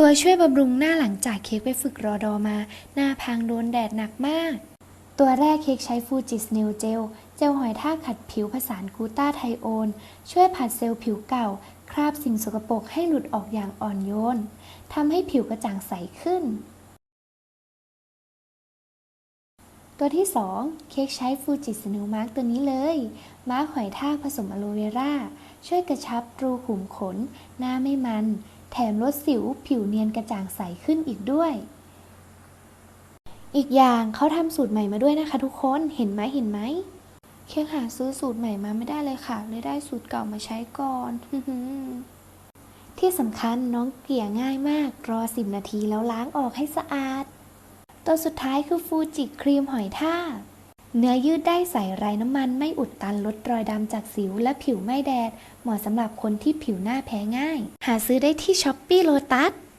ตัวช่วยบำรุงหน้าหลังจากเค้กไปฝึกรอดอมา หน้าพังโดนแดดหนักมาก ตัวแรกเค้กใช้ฟูจิสเนลเจล เจลหอยทากขัดผิวผสานกูต้าไทโอน ช่วยผัดเซลล์ผิวเก่า คราบสิ่งสกปรกให้หลุดออกอย่างอ่อนโยนทำให้ผิวกระจ่างใสขึ้น ตัวที่ 2 เค้กใช้ฟูจิสเนลมาร์กตัวนี้เลย มาร์กหอยทากผสมอะโลเวรา ช่วยกระชับรูขุมขน หน้าไม่มัน แถมลดสิวผิวเนียนกระจ่างใสขึ้นอีกด้วย อีกอย่างเขาทำสูตรใหม่มาด้วยนะคะทุกคนเห็นไหมเห็นไหมเค้กหาซื้อสูตรใหม่มาไม่ได้เลยค่ะ เลยได้สูตรเก่ามาใช้ก่อน ที่สำคัญน้องเกลี่ยง่ายมาก รอ 10 นาทีแล้วล้างออกให้สะอาด ตัวสุดท้ายคือฟูจิครีมหอยทาก เนื้อยืดได้ใสไร้น้ำมันไม่อุดตันลดรอยดำจากสิวและผิวไม่แดด เหมาะสำหรับคนที่ผิวหน้าแพ้ง่าย หาซื้อได้ที่ช้อปปี้โลตัส